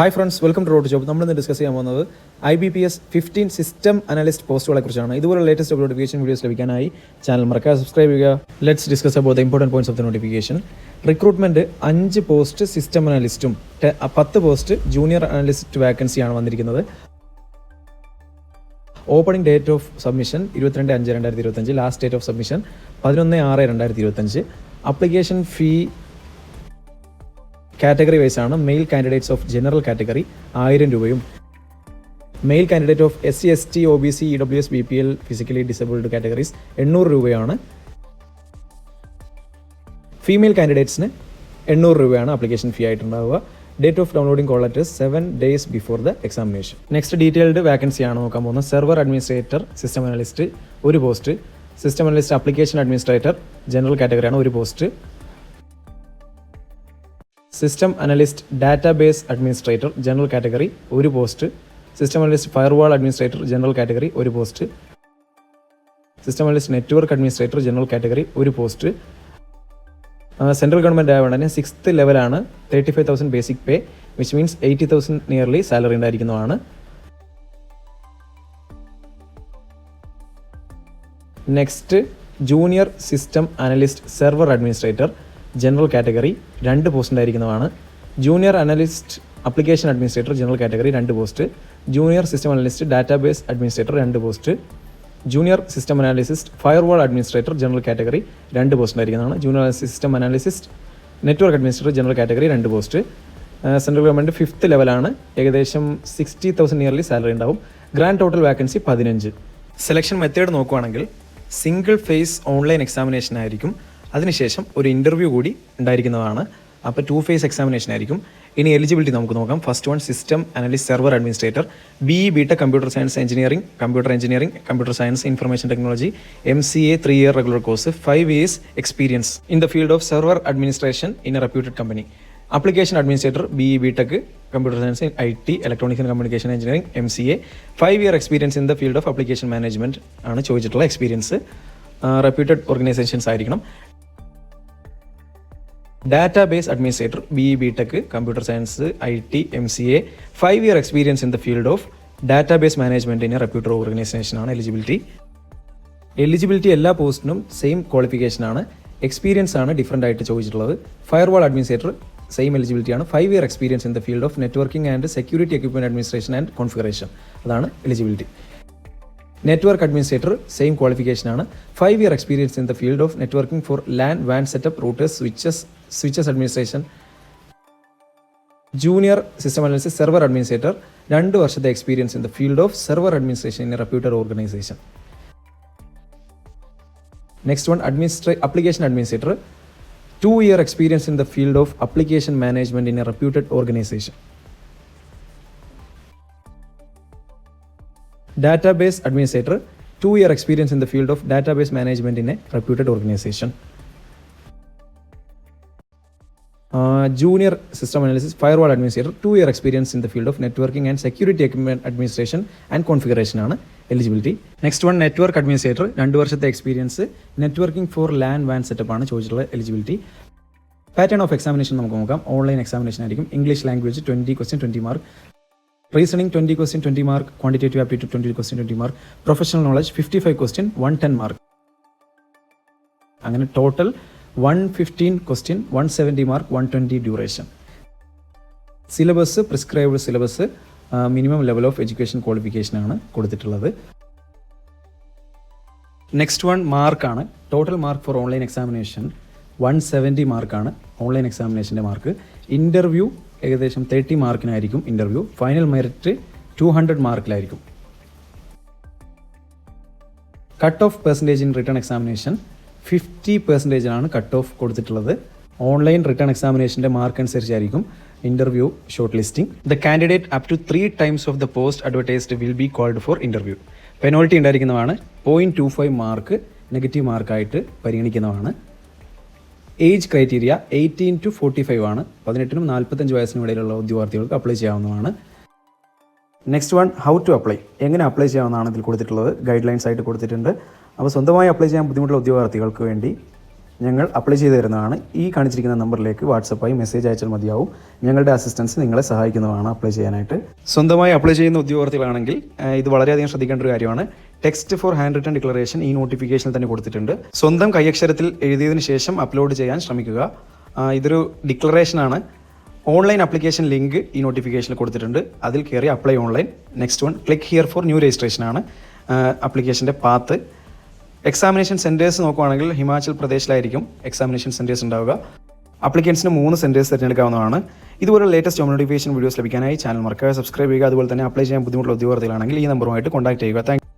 Hi friends welcome to road job നമ്മൾ ഇന്ന് discuss ചെയ്യാൻ പോകുന്നത് I B P S fifteen system analyst പോസ്റ്റുകളെ കുറിച്ചാണ്. ഇതുപോലെ ലേറ്റസ്റ്റ് നോട്ടിഫിക്കേഷൻ വീഡിയോസ് ലഭിക്കാനായി ചാനൽ മറക്കാതെ സബ്സ്ക്രൈബ് ചെയ്യുക. Let's discuss about the important points of the notification recruitment അഞ്ച് പോസ്റ്റ് സിസ്റ്റം അനലിസ്റ്റും പത്ത് പോസ്റ്റ് ജൂനിയർ അനലിസ്റ്റ് വാക്കൻസിയാണ് വന്നിരിക്കുന്നത്. ഓപ്പണിംഗ് ഡേറ്റ് ഓഫ് സബ്മിഷൻ ഇരുപത്തിരണ്ട് അഞ്ച് രണ്ടായിരത്തി ഇരുപത്തഞ്ച് ലാസ്റ്റ് ഡേറ്റ് ഓഫ് സബ്മിഷൻ പതിനൊന്ന് ആറ് രണ്ടായിരത്തി ഇരുപത്തഞ്ച് അപ്ലിക്കേഷൻ ഫീ കാറ്റഗറി വൈസ് ആണ് male candidates of general category ആയിരം രൂപയും. Male candidate of S C S T O B C E W S B P L physically disabled categories എണ്ണൂറ് രൂപയാണ്. Female കാൻഡിഡേറ്റ്സിന് എണ്ണൂറ് രൂപയാണ് application fee ആയിട്ടുണ്ടാവുക. Date of downloading call letters seven days before the examination next detailed vacancy ആണ് നോക്കാൻ പോകുന്നത്. Server administrator system analyst ഒരു post system analyst application administrator general കാറ്റഗറിയാണ് ഒരു post system analyst database administrator general category ഒരു post system analyst firewall administrator general category ഒരു post system analyst network administrator general category ഒരു post central government ആയതുകൊണ്ട് തന്നെ sixth ലെവലാണ് thirty five thousand basic pay which means eighty thousand nearly salary ഉണ്ടായിരിക്കുന്നതാണ്. Next junior system analyst server administrator general category രണ്ട് post ഉണ്ടായിരിക്കുന്നതാണ്. Junior analyst application administrator general category രണ്ട് post junior system analyst database administrator രണ്ട് post junior system analyst firewall administrator general category രണ്ട് post ഉണ്ടായിരിക്കുന്നതാണ്. Junior system analyst network administrator general category രണ്ട് post central government fifth ലെവലാണ് ഏകദേശം sixty thousand yearly salary ഉണ്ടാവും. Grand total vacancy പതിനഞ്ച്. Selection method നോക്കുവാണെങ്കിൽ single phase online examination ആയിരിക്കും. അതിനുശേഷം ഒരു ഇന്റർവ്യൂ കൂടി ഉണ്ടായിരിക്കുന്നതാണ്. അപ്പോൾ ടു ഫേസ് എക്സാമിനേഷൻ ആയിരിക്കും. ഇനി എലിജിബിലിറ്റി നമുക്ക് നോക്കാം. First one system analyst server administrator B E B Tech computer science engineering computer engineering computer science information technology M C A three year regular course five years experience in the field of server administration in a reputed company application administrator B E B Tech computer science I T electronics and communication engineering M C A five year experience in the field of application management ആണ് ചോദിച്ചിട്ടുള്ള experience reputed organisations ആയിരിക്കണം. Database administrator B E B Tech computer science I T M C A five year experience in the field of database management in reputed ഓർഗനൈസേഷനാണ് eligibility eligibility എല്ലാ പോസ്റ്റിനും same qualification ആണ്. Experience ആണ് different ആയിട്ട് ചോദിച്ചിട്ടുള്ളത്. Firewall administrator same eligibility ആണ്. Five year experience in the field of networking and security equipment administration and configuration അതാണ് eligibility network administrator same qualification ആണ്. Five year experience in the field of networking for LAN van setup routers switches switches administration junior system analysis server administrator രണ്ട് വർഷത്തെ experience in the field of server administration in reputed organisation next one administration application administrator two year experience in the field of application management in a reputed organisation database administrator two year experience in the field of database management in a reputed organisation junior system analysis firewall administrator two year experience in the field of networking and security equipment administration and configuration ആണ് eligibility next one network administrator രണ്ട് വർഷത്തെ experience networking for LAN വാൻ setup ആണ് ചോദിച്ചിട്ടുള്ള eligibility pattern of examination നമുക്ക് നോക്കാം. Online examination ആയിരിക്കും. English language twenty question twenty mark reasoning twenty question twenty mark quantitative aptitude twenty question twenty mark professional knowledge fifty five question one ten mark അങ്ങനെ total one fifteen question one seventy mark one twenty duration syllabus prescribed syllabus minimum level of education ക്വാളിഫിക്കേഷനാണ് കൊടുത്തിട്ടുള്ളത്. Next one മാർക്കാണ് total mark for online examination one seventy മാർക്കാണ് online എക്സാമിനേഷന്റെ mark interview ഏകദേശം thirty മാർക്കിനായിരിക്കും interview final merit two hundred മാർക്കിലായിരിക്കും. Cut off percentage in written examination fifty പെർസെന്റേജിലാണ് cut off കൊടുത്തിട്ടുള്ളത്. Online written എക്സാമിനേഷന്റെ mark അനുസരിച്ചായിരിക്കും interview short listing the candidate up to three times of the post advertised will be called for interview penalty ഉണ്ടായിരിക്കുന്നതാണ് point two five mark negative മാർക്കായിട്ട് പരിഗണിക്കുന്നതാണ്. Age criteria eighteen to forty five ആണ്. പതിനെട്ടിനും നാൽപ്പത്തഞ്ച് വയസ്സിനും ഇടയിലുള്ള ഉദ്യോഗാർത്ഥികൾക്ക് apply ചെയ്യാവുന്നതാണ്. Next one how to apply എങ്ങനെ apply ചെയ്യാവുന്നതാണ് ഇതിൽ കൊടുത്തിട്ടുള്ളത്? ഗൈഡ് ലൈൻസ് ആയിട്ട് കൊടുത്തിട്ടുണ്ട്. അപ്പോൾ സ്വന്തമായി അപ്ലൈ ചെയ്യാൻ ബുദ്ധിമുട്ടുള്ള ഉദ്യോഗാർത്ഥികൾക്ക് വേണ്ടി ഞങ്ങൾ അപ്ലൈ ചെയ്ത് തരുന്നതാണ്. ഈ കാണിച്ചിരിക്കുന്ന നമ്പറിലേക്ക് വാട്സപ്പായി മെസ്സേജ് അയച്ചാൽ മതിയാവും. ഞങ്ങളുടെ അസിസ്റ്റൻസ് നിങ്ങളെ സഹായിക്കുന്നതാണ് അപ്ലൈ ചെയ്യാനായിട്ട്. സ്വന്തമായി അപ്ലൈ ചെയ്യുന്ന ഉദ്യോഗാർത്ഥികളാണെങ്കിൽ ഇത് വളരെയധികം ശ്രദ്ധിക്കേണ്ട ഒരു കാര്യമാണ്. Text for handwritten declaration ഈ നോട്ടിഫിക്കേഷനിൽ തന്നെ കൊടുത്തിട്ടുണ്ട്. സ്വന്തം കൈയക്ഷരത്തിൽ എഴുതിയതിനു ശേഷം അപ്ലോഡ് ചെയ്യാൻ ശ്രമിക്കുക. ഇതൊരു ഡിക്ലറേഷനാണ് ഓൺലൈൻ അപ്ലിക്കേഷൻ ലിങ്ക് ഈ നോട്ടിഫിക്കേഷനിൽ കൊടുത്തിട്ടുണ്ട്. അതിൽ കയറി apply online next one click here for new registration ആണ്. ആപ്ലിക്കേഷന്റെ പാത്ത് എക്സാമിനേഷൻ സെന്റേഴ്സ് നോക്കുവാണെങ്കിൽ ഹിമാചൽ പ്രദേശിലായിരിക്കും എക്സാമിനേഷൻ സെന്റേഴ്സ് ഉണ്ടാവുക. അപ്ലിക്കൻസിന് മൂന്ന് സെന്റേഴ്സ് തിരഞ്ഞെടുക്കാവുന്നതാണ്. ഇതുപോലെ ലേറ്റസ്റ്റ് നോട്ടിഫിക്കേഷൻ വീഡിയോസ് ലഭിക്കാനായി ചാനൽ മറക്കാതെ സബ്സ്ക്രൈബ് ചെയ്യുക അതുപോലെ തന്നെ അപ്ലൈ ചെയ്യാൻ ബുദ്ധിമുട്ടുള്ള ഉദ്യോഗാർത്ഥികളാണെങ്കിൽ ഈ നമ്പറുമായിട്ട് കോൺടാക്ട് ചെയ്യുക. താങ്ക്